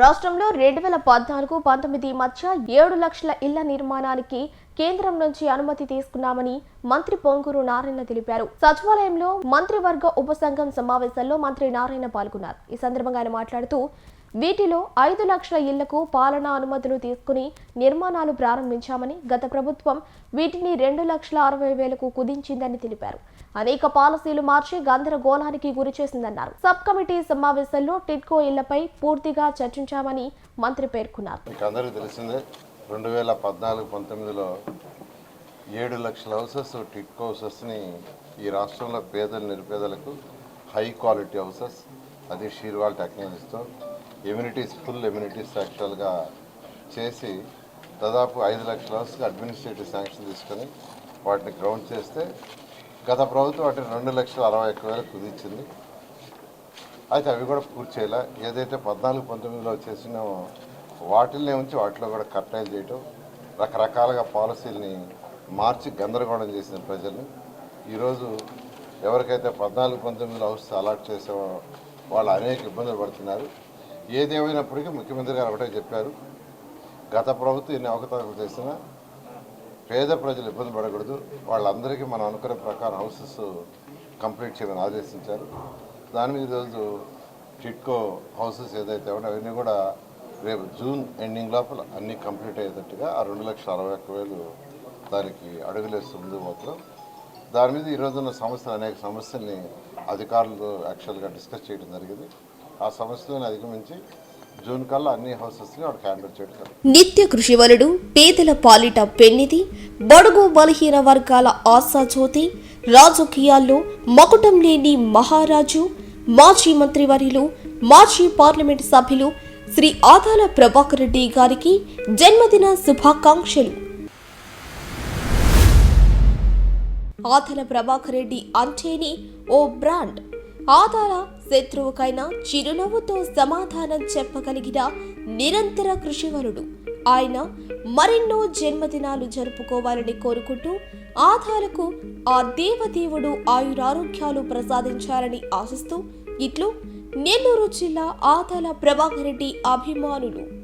రాష్ట్రంలో రెండు వేల పద్నాలుగు పంతొమ్మిది మధ్య ఏడు లక్షల ఇళ్ళ నిర్మాణానికి కేంద్రం నుంచి అనుమతి తీసుకున్నామని మంత్రి పొంగూరు నారాయణ తెలిపారు. సచివాలయంలో మంత్రివర్గ ఉపసంఘం సమావేశంలో మంత్రి నారాయణ పాల్గొన్నారు. ఈ సందర్భంగా ఆయన మాట్లాడుతూ వీటిలో ఐదు లక్షల ఇళ్ళకు పాలనా అనుమతులు తీసుకుని నిర్మాణాలు ప్రారంభించామని గత ప్రభుత్వం వీటిని రెండు లక్షల అరవై వేలకు కుదించిందని తెలిపారు. అనేక పాలసీలు మార్చి గందరగోళానికి గురి చేసిందన్నారు. సబ్ కమిటీ సమావేశంలో టిడ్కో ఇళ్ళపై పూర్తిగా చర్చించామని మంత్రి పేర్కొన్నారు. రెండు వేల పద్నాలుగు పంతొమ్మిదిలో ఏడు లక్షల హౌసెస్ టిట్కో హౌసెస్ని ఈ రాష్ట్రంలో పేదలు నిరుపేదలకు హై క్వాలిటీ హౌసెస్ అది షీర్వాల్ టెక్నాలజీతో ఎమ్యూనిటీస్ ఫుల్ ఎమ్యూనిటీస్ యాక్చువల్గా చేసి దాదాపు ఐదు లక్షల హౌస్కి అడ్మినిస్ట్రేటివ్ శాంక్షన్ తీసుకొని వాటిని గ్రౌండ్ చేస్తే గత ప్రభుత్వం వాటిని రెండు లక్షల అరవై ఒక్క వేలు కుదించింది అయితే అవి కూడా పూర్తి చేయాలి. ఏదైతే పద్నాలుగు పంతొమ్మిదిలో చేసినామో వాటిల్నే ఉంచి వాటిలో కూడా కట్టాయిలు చేయటం రకరకాలుగా పాలసీలని మార్చి గందరగోళం చేసిన ప్రజల్ని. ఈరోజు ఎవరికైతే పద్నాలుగు పంతొమ్మిదిలో హౌస్ అలాట్ చేసే వాళ్ళు అనేక ఇబ్బందులు పడుతున్నారు. ఏదేమైనప్పటికీ ముఖ్యమంత్రి గారు ఒకటే చెప్పారు గత ప్రభుత్వం ఎన్ని అవకతవకలు చేసినా పేద ప్రజలు ఇబ్బంది పడకూడదు. వాళ్ళందరికీ మనం అనుకునే ప్రకారం హౌసెస్ కంప్లీట్ చేయమని ఆదేశించారు. దాని మీద ఈరోజు టిట్కో హౌసెస్ ఏదైతే ఉన్నాయో అవన్నీ కూడా రేపు జూన్ ఎండింగ్ లోపల అన్నీ కంప్లీట్ అయ్యేటట్టుగా ఆ రెండు లక్షల అరవై ఒక్క వేలు దానికి అడుగులేస్తుంది మాత్రం దాని మీద ఈరోజున్న సమస్యలు అనేక సమస్యల్ని అధికారులు యాక్చువల్గా డిస్కస్ చేయడం జరిగింది. ఆ సమస్యలను అధిగమించి జూన్ కల్లా అన్ని హౌసెస్ని అక్కడ హ్యాండిల్ చేయడం. నిత్య నిత్య కృషివలుడు పేదల పాలిట పెన్నిది బడుగు బలహీన వర్గాల ఆశాజ్యోతి రాజకీయాల్లో మకుటం లేని మహారాజు మాజీ మంత్రివర్యులు మాజీ పార్లమెంట్ సభ్యులు శ్రీ ఆదాల ప్రభాకర్ రెడ్డి గారికి జన్మదిన శుభాకాంక్షలు. ఆదాల ప్రభాకర్ రెడ్డి అంటేనే ఓ బ్రాండ్. ఆదాల శత్రువుకైనా చిరునవ్వుతో సమాధానం చెప్పగలిగిన నిరంతర కృషివరుడు. ఆయన మరెన్నో జన్మదినాలు జరుపుకోవాలని కోరుకుంటూ ఆధాలకు ఆ దేవదేవుడు ఆయురారోగ్యాలు ప్రసాదించాలని ఆశిస్తూ ఇట్లు నెల్లూరు జిల్లా ఆదాల ప్రభాకర్ రెడ్డి అభిమానులు.